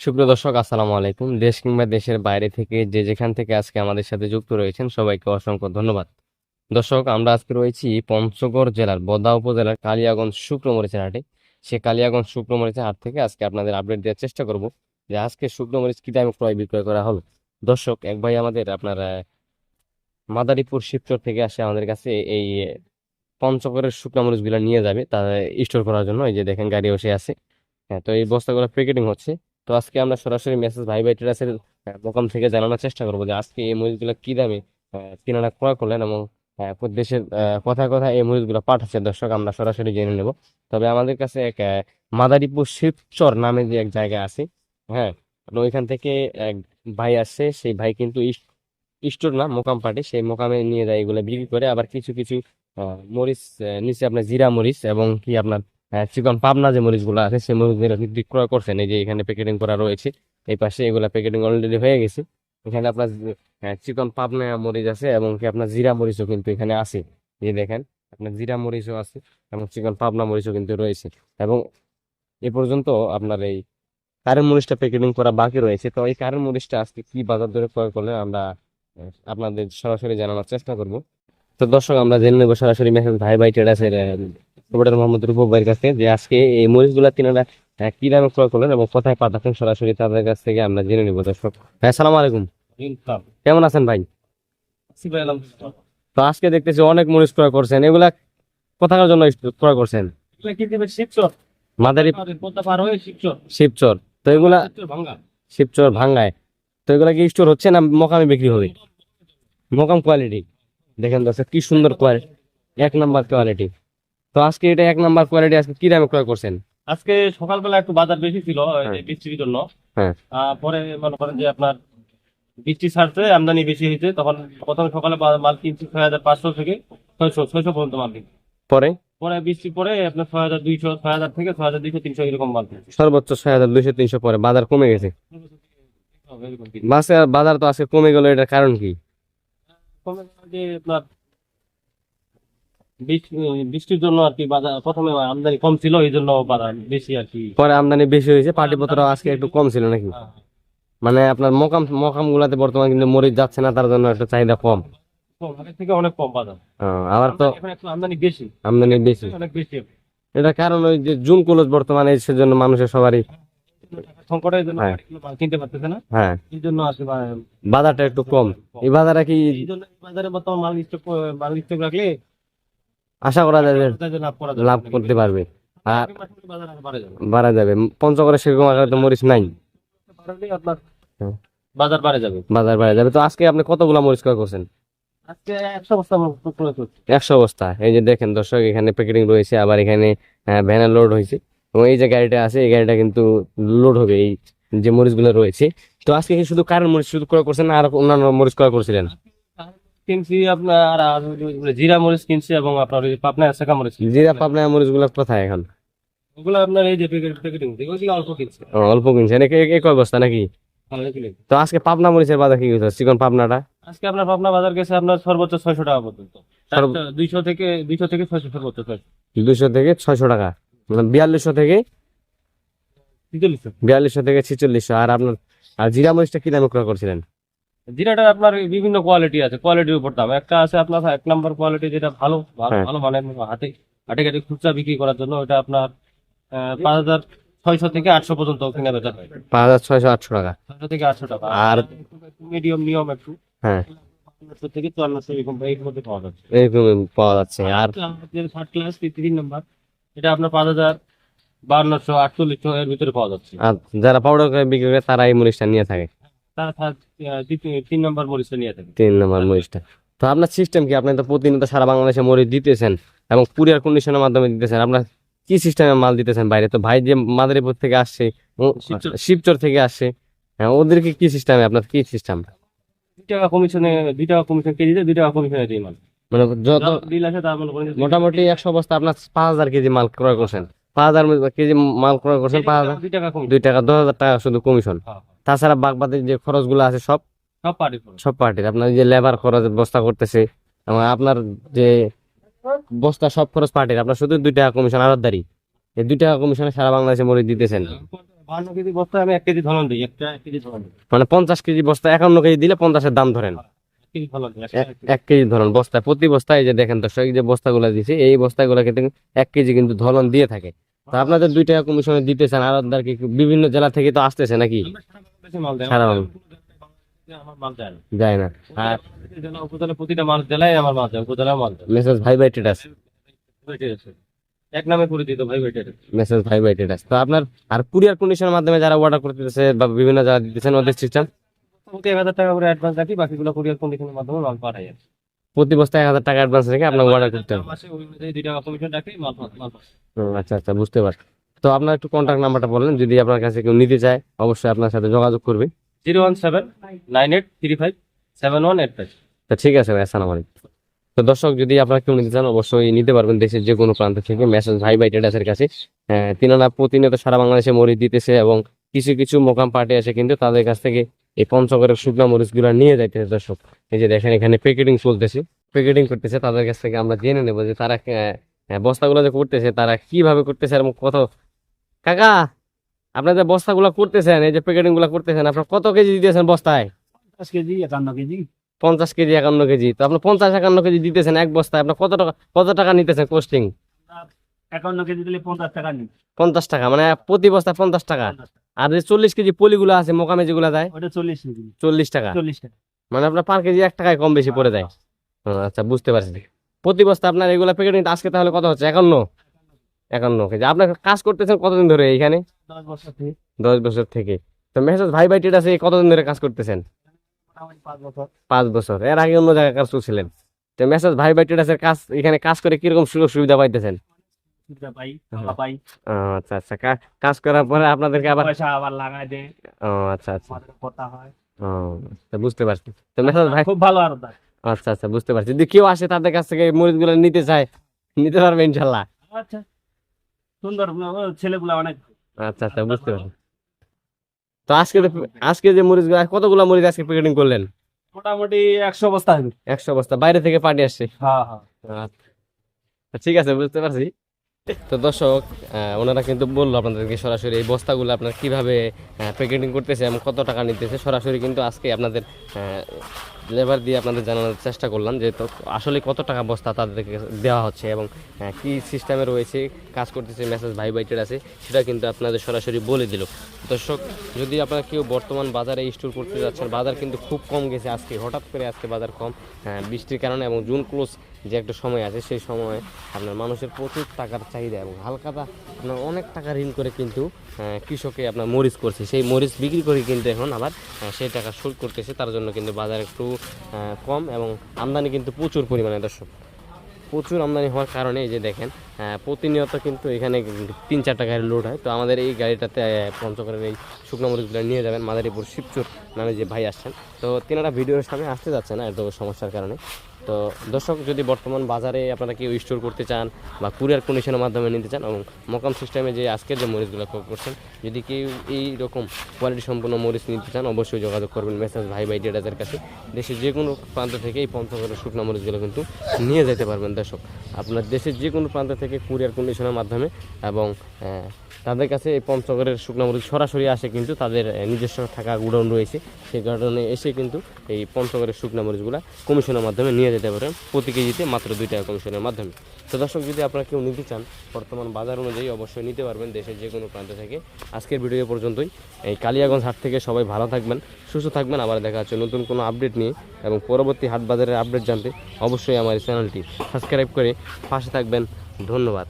সুপ্রিয় দর্শক, আসসালামু আলাইকুম। দেশ কিংবা দেশের বাইরে থেকে যে যেখান থেকে আজকে আমাদের সাথে যুক্ত রয়েছেন, সবাইকে অসংখ্য ধন্যবাদ। দর্শক, আমরা আজকে রয়েছি পঞ্চগড় জেলার বদা উপজেলার কালিয়াগঞ্জ শুক্রমরিচের হাটে। সে কালিয়াগঞ্জ শুক্রমরিচের হাট থেকে আজকে আপনাদের আপডেট দেওয়ার চেষ্টা করব যে আজকে শুক্রমরিচ কি দামে ক্রয় বিক্রয় করা হলো। দর্শক, এক ভাই আমাদের আপনার মাদারীপুর শিবচর থেকে আসে আমাদের কাছে এই পঞ্চগড়ের শুকনো মরিচগুলো নিয়ে যাবে, তা স্টোর করার জন্য। এই যে দেখেন গাড়ি বসে আছে। হ্যাঁ তো এই বস্তাগুলো প্যাকেটিং হচ্ছে। তো আজকে আমরা সরাসরি মেসেজ ভাই ভাই ট্রেডার্সের মোকাম থেকে জানানোর চেষ্টা করব যে আজকে এই মরিচগুলো কি দামে তিনারা ক্রয় করলেন এবং দেশের আহ, কথায় কথায় এই মরিচগুলো পাঠাচ্ছে দর্শক আমরা সরাসরি জেনে নেব। তবে আমাদের কাছে এক মাদারীপুর শিবচর নামে যে এক জায়গা আছে হ্যাঁ ওইখান থেকে এক ভাই আসছে সেই ভাই কিন্তু স্টোর না মোকাম পার্টি সেই মোকামে নিয়ে যায় এগুলো বিক্রি করে। আবার কিছু কিছু মরিচ নিচে আপনার জিরা মরিচ এবং কি আপনার চিকন পাবনা যে মরিচগুলো আছে, সেই মরিচগুলো কিন্তু ক্রয় করছেন। এই যে এখানে প্যাকেটিং করা রয়েছে, এই পাশে এগুলা প্যাকেটিং অলরেডি হয়ে গেছে। এখানে আপনার চিকন পাবনা মরিচ আছে এবং কি আপনার জিরা মরিচও কিন্তু এখানে আছে। এই দেখেন, আপনার জিরা মরিচও আছে এবং চিকন পাবনা মরিচও কিন্তু রয়েছে। এবং এ পর্যন্ত আপনার এই কারেন্ট মরিচটা প্যাকেটিং করা বাকি রয়েছে। তো এই কারেন্ট মরিচটা আজকে কি বাজার দরে ক্রয় করলে আমরা আপনাদের সরাসরি জানানোর চেষ্টা করব। তো দর্শক, আমরা জেনে নেব সরাসরি মেসেজ ভাই ভাই ট্রেডার্সের রুবেটার মোহাম্মদ ভাইয়ের কাছে যে আজকে এই মরিচগুলা তিনারা আহ, কি দামে ক্রয় করলেন এবং কোথায় পাঠাচ্ছেন সরাসরি তাদের কাছ থেকে আমরা জেনে নেব দর্শক। হ্যাঁ সালাম আলাইকুম। কেমন আছেন ভাই? তো আজকে দেখতেছি অনেক মরিচ ক্রয় করছেন। এগুলা কোথাকার জন্য ক্রয় করছেন? মাদারী শিবচর? তো এগুলা শিবচর ভাঙ্গায়। তো এগুলা কি স্টোর হচ্ছে না মোকামে বিক্রি হবে? মোকাম কোয়ালিটি দেখেন দর্শক কি সুন্দর কোয়ালিটি এক নাম্বার কোয়ালিটি তো আজকে এটা এক নাম্বার কোয়ালিটি আজকে কি দামে ক্রয় করছেন? আজকে সকালবেলা একটু বাজার বেশি ছিল হ্যাঁ। বৃষ্টির জন্য। হ্যাঁ। পরে মনে করেন যে আপনার বৃষ্টি ছাড়ছে আমদানি বেশি হয়েছে তখন প্রথমে সকালে মাল কিনছি ছয় হাজার পাঁচশো থেকে ছয়শো ছয়শো পর্যন্ত মাল কিনছি। পরে? পরে বৃষ্টি পরে আপনার ছয় হাজার দুইশো ছয় হাজার থেকে ছয় হাজার দুইশো তিনশো এরকম মাল কিনছি। সর্বোচ্চ ছয় হাজার দুইশো তিনশো পরে বাজার কমে গেছে? বাজার তো আজকে কমে গেল এটার কারণ কি? কমে যে আপনার বৃষ্টির জন্য আর কি প্রথমে আমদানি কম ছিল এই জন্য বেশি আর কি। পরে আমদানি বেশি হয়েছে পাটিপত্র আজকে একটু কম ছিল নাকি? হ্যাঁ। মানে আপনার মোকাম মোকাম গুলাতে বর্তমানে কিন্তু মরিচ যাচ্ছে না তার জন্য একটু চাহিদা কম। কম, থেকে অনেক কম বাজার আবার তো আমদানি বেশি। আমদানি বেশি। অনেক বেশি। এটার কারণ ওই যে জুন ক্লোজ বর্তমানে সেজন্য মানুষের সবারই সংকটের জন্য হ্যাঁ। কিনতে পারতেছে না। হ্যাঁ। এই জন্য আসলে বাজারটা একটু কম। এই বাজারে কি এই জন্য বাজারে বর্তমান মাল স্টক মাল স্টক রাখলে আশা করা যাবে লাভ করতে পারবে। আর বাড়ে যাবে। পঞ্চগড়ে সেরকম আকারে তো মরিচ নাই। হুম। বাজার বাড়ে যাবে। বাজার বাড়া যাবে। তো আজকে আপনি কতগুলা মরিচ ক্রয় করছেন? একশো বস্তা এই যে দেখেন দর্শক এখানে প্যাকেটিং রয়েছে আবার এখানে ভ্যানে লোড হয়েছে। এবং এই যে গাড়িটা আছে এই গাড়িটা কিন্তু লোড হবে এই যে মরিচগুলো রয়েছে। তো আজকে শুধু কারেন্ট মরিচ শুধু ক্রয় করছেন আর অন্যান্য মরিচ ক্রয় করছিলেন? কিনছি আপনার আর জিরা মরিচ কিনছি এবং আপনার ওই পাবনা শেখা মরিচ কিনছি। জিরা পাবনা মরিচগুলো কোথায় এখন? ওগুলো আপনার এই যে প্যাকেটিং ওইগুলো অল্প কিনছি। অল্প কিনছেন? এ- এ- একই বস্তা নাকি? তো আজকে পাবনা মরিচের বাজার কি হয়েছে চিকন পাবনাটা? আজকে আপনার পাবনা বাজার গেছে আপনার সর্বোচ্চ ছয়শো টাকা পর্যন্ত। দুইশো থেকে দুইশো থেকে ছয়শো সর্বোচ্চ দুশো থেকে ছয়শো টাকা। মানে বিয়াল্লিশশো থেকে বিয়াল্লিশশো থেকে ছিচল্লিশশো। আর আপনার আর জিরা মরিচটা কি দামে ক্রয় করছিলেন? জিরাটার আপনার বিভিন্ন কোয়ালিটি আছে কোয়ালিটির উপর দাম। একটা আছে আপনার এক নম্বর কোয়ালিটি যেটা ভালো ভালো হ্যাঁ। ভালো মানের হাতে হাটে ঘাটে খুচরা বিক্রি করার জন্য ওটা আপনার পাঁচ হাজার ছয়শো থেকে আটশো পর্যন্ত কিনা বেচা হয়। পাঁচ হাজার ছয়শো আটশো টাকা। ছয়শো থেকে আটশো টাকা। আর মিডিয়াম নিয়ম একটু। হ্যাঁ। থেকে চুয়ান্নশো এরকম এর মধ্যে পাওয়া যাচ্ছে। এরকম পাওয়া যাচ্ছে। আর থার্ড ক্লাস তিন নম্বর এটা আপনার পাঁচ হাজার আটচল্লিশশো এর ভিতরে পাওয়া যাচ্ছে। আর যারা পাউডার বিক্রি করে তারা এই মরিচটা নিয়ে থাকে। তিন নম্বর মরিচটা নিয়ে থাকে তিন নম্বর মরিচটা। তো আপনার সিস্টেম কি? আপনি তো প্রতিনিয়ত সারা বাংলাদেশে মরিচ দিতেছেন এবং কুরিয়ার কন্ডিশনের মাধ্যমে দিতেছেন। আপনার কি সিস্টেমে মাল দিতেছেন বাইরে? তো ভাই যে মাদারীপুর থেকে আসছে শিবচর। থেকে আসছে হ্যাঁ ওদেরকে কি সিস্টেমে আপনার কি সিস্টেম দুই টাকা কমিশনে দুই টাকা কমিশন কেজিতে দুই টাকা কমিশনে দিই মাল। মানে যত আছে তার মোটামুটি একশো বস্তা আপনার পাঁচ হাজার কেজি মাল ক্রয় করছেন। পাঁচ হাজার কেজি মাল ক্রয় করছেন পাঁচ হাজার দুই টাকা দুই টাকা দশ হাজার টাকা শুধু কমিশন। তাছাড়া বাগবাদের যে খরচগুলো আছে সব সব পার্টি সব পার্টির। আপনার যে লেবার খরচ বস্তা করতেছে এবং আপনার যে বস্তা সব খরচ পার্টির। আপনার শুধু দুই টাকা কমিশন আরতদারি এই দুই টাকা কমিশনে সারা বাংলাদেশে মরিচ দিতেছেন। কেজি বস্তায় আমি এক কেজি ধরন দিই একটা কেজি ধরন মানে পঞ্চাশ কেজি বস্তা একান্ন কেজি দিলে পঞ্চাশের দাম ধরেন। এক কেজি ধরন দিই এক- কেজি। ধরন বস্তায় প্রতি বস্তায় এই যে দেখেন দর্শক যে বস্তাগুলো দিছে এই বস্তাগুলো কিন্তু এক কেজি কিন্তু ধরন দিয়ে থাকে। আপনাদের দুই টাকা কমিশনে দিতেছেন আর কি বিভিন্ন জেলা থেকে তো আসতেছে নাকি? এক নামে মেসেজ ভাই তো আপনার, আর কুরিয়ার মাধ্যমে যারা অর্ডার করতেছে বা বিভিন্ন জায়গা দিতেছেন, ওদের সিস্টেম এক হাজার টাকা করে অ্যাডভান্স রাখি, বাকিগুলো কুরিয়ার কন্ডিশনের মাধ্যমে মাল পাঠাই। প্রতি বস্তায় এক হাজার টাকা অ্যাডভান্স রেখে আপনার অর্ডার করতে হবে। আচ্ছা আচ্ছা বুঝতে পারছি। তো আপনার একটু কন্ট্যাক্ট নাম্বারটা বলেন যদি আপনার কাছে কেউ নিতে চায় অবশ্যই আপনার সাথে যোগাযোগ করবে। Zero one seven nine eight three five seven one eight five. তো ঠিক আছে ভাই আসসালামু আলাইকুম। তো দর্শক যদি আপনারা কেউ নিতে চান অবশ্যই নিতে পারবেন দেশের যে কোনো প্রান্ত থেকে মেসেজ ভাই ভাই ট্রেডার্সের কাছে। আহ, তিনারা প্রতিনিয়ত সারা বাংলাদেশে মরি দিতেছে এবং কিছু কিছু মোকাম পার্টি আছে কিন্তু তাদের কাছ থেকে এই পঞ্চগড়ের শুকনা মরিচগুলা নিয়ে যাইতেছে দর্শক। এই যে দেখেন এখানে প্যাকেটিং চলতেছে। প্যাকেটিং করতেছে তাদের কাছ থেকে আমরা জেনে নেব যে তারা বস্তাগুলো যে করতেছে তারা কীভাবে করতেছে এবং কত কাকা আপনার যে বস্তাগুলো করতেছেন এই যে প্যাকেটিংগুলো করতেছেন আপনার কত কেজি দিতেছেন বস্তায়? দশ কেজি একান্ন কেজি। পঞ্চাশ কেজি একান্ন কেজি। তো আপনি পঞ্চাশ একান্ন কেজি দিতেছেন এক বস্তায় আপনার কত টাকা কত টাকা নিতেছেন কোস্টিং একান্ন কেজি দিলে পঞ্চাশ টাকা পঞ্চাশ টাকা মানে প্রতি বস্তায় পঞ্চাশ টাকা। আর যে চল্লিশ কেজি পলিগুলো আছে মোকামে যেগুলো দেয় ওটা চল্লিশ কেজি। চল্লিশ টাকা। চল্লিশ টাকা। মানে আপনার পার কেজি এক টাকায় কম বেশি পড়ে যায়। আচ্ছা। বুঝতে পারছি। প্রতি বস্তা আপনার এগুলো প্যাকেটিং আজকে তাহলে কত হচ্ছে? একান্ন? একান্ন কেজি। আপনার কাজ করতেছেন কতদিন ধরে এইখানে? দশ বছর থেকে। দশ বছর থেকে। তো মেসেজ ভাই ভাই আছে কতদিন ধরে কাজ করতেছেন? পাঁচ বছর। এর আগে অন্য জায়গায় কাজ করছিলেন। তো মেসেজ ভাই ভাই টেটাসের কাজ এখানে কাজ করে কীরকম সুযোগ সুবিধা পাইতেছেন? আচ্ছা আচ্ছা কাজ করার পরে আপনাদেরকে আবার পয়সা আবার লাগাই দেয়। ও আচ্ছা আচ্ছা। কথা হয়। ও আচ্ছা, বুঝতে পারছি। তো মেসেজ ভাই খুব ভালো আর আচ্ছা আচ্ছা বুঝতে পারছি। যদি কেউ আসে তাদের কাছ থেকে মরিচগুলো নিতে চায় নিতে পারবে ইনশাল্লাহ। আচ্ছা সুন্দর ছেলেগুলা অনেক আচ্ছা আচ্ছা বুঝতে পারছি। তো আজকে আজকে যে মরিচগুলো কতগুলো মরিচ আজকে প্যাকেটিং করলেন? মোটামুটি একশো বস্তা একশো বস্তা বাইরে থেকে পার্টি আসছে। হ্যাঁ হ্যাঁ। আচ্ছা ঠিক আছে বুঝতে পারছি। তো দর্শক ওনারা কিন্তু বলল আপনাদেরকে সরাসরি এই বস্তাগুলো আপনার কীভাবে প্যাকেটিং করতেছে এবং কত টাকা নিতেছে। সরাসরি কিন্তু আজকে আপনাদের লেবার দিয়ে আপনাদের জানানোর চেষ্টা করলাম যে তো আসলে কত টাকা বস্তা তাদেরকে দেওয়া হচ্ছে এবং কি সিস্টেমে রয়েছে, কাজ করতেছে মেসেজ ভাই বাইটের আছে, সেটা কিন্তু আপনাদের সরাসরি বলে দিল। দর্শক, যদি আপনারা কেউ বর্তমান বাজারে স্টোর করতে যাচ্ছেন, বাজার কিন্তু খুব কম গেছে আজকে, হঠাৎ করে আজকে বাজার কম বৃষ্টির কারণে এবং জুন ক্লোজ যে একটা সময় আছে, সেই সময়ে আপনার মানুষের প্রচুর টাকার চাহিদা এবং হালকাতা আপনার অনেক টাকা ঋণ করে কিন্তু কৃষকে আপনার মরিচ করছে। সেই মরিচ বিক্রি করে কিন্তু এখন আবার সেই টাকা শোধ করতেছে। তার জন্য কিন্তু বাজার একটু কম এবং আমদানি কিন্তু প্রচুর পরিমাণে, দর্শক। প্রচুর আমদানি হওয়ার কারণে এই যে দেখেন প্রতিনিয়ত কিন্তু এখানে তিন চারটা গাড়ি লোড হয়। তো আমাদের এই গাড়িটাতে পঞ্চগড়ের এই শুকনো মরিচগুলো নিয়ে যাবেন। মাদারীপুর শিবচুর নামে যে ভাই আসছেন। তো তিনারা ভিডিওর সামনে আসতে যাচ্ছে না, এত সমস্যার কারণে। তো দর্শক, যদি বর্তমান বাজারে আপনারা কেউ স্টোর করতে চান বা কুরিয়ার কন্ডিশনের মাধ্যমে নিতে চান এবং মকাম সিস্টেমে যে আজকের যে মরিচগুলো করছেন, যদি কেউ এই রকম কোয়ালিটি সম্পন্ন মরিচ নিতে চান, অবশ্যই যোগাযোগ করবেন মেসেজ ভাই ভাই ডেটাদের কাছে। দেশের যে কোনো প্রান্ত থেকে এই পঞ্চগড়ের শুকনো মরিচগুলো কিন্তু নিয়ে যেতে পারবেন দর্শক। আপনার দেশের যে কোনো প্রান্ত থেকে কুরিয়ার কন্ডিশনের মাধ্যমে এবং তাদের কাছে এই পঞ্চগড়ের শুকনো মরিচ সরাসরি আসে কিন্তু তাদের নিজস্ব থাকা গুডাউন রয়েছে। সেই গুডাউনে এসে কিন্তু এই পঞ্চগড়ের শুকনো মরিচগুলো কমিশনের মাধ্যমে নিয়ে যেতে পারেন প্রতি কেজিতে মাত্র দুই টাকা কমিশনের মাধ্যমে। তো দর্শক, যদি আপনারা কেউ নিতে চান, বর্তমান বাজার অনুযায়ী অবশ্যই নিতে পারবেন দেশের যে কোনো প্রান্ত থেকে। আজকের ভিডিও পর্যন্তই। এই কালিয়াগঞ্জ হাট থেকে সবাই ভালো থাকবেন, সুস্থ থাকবেন। আবার দেখা হচ্ছে নতুন কোনো আপডেট নিয়ে এবং পরবর্তী হাট বাজারের আপডেট জানতে অবশ্যই আমার এই চ্যানেলটি সাবস্ক্রাইব করে পাশে থাকবেন। ধন্যবাদ।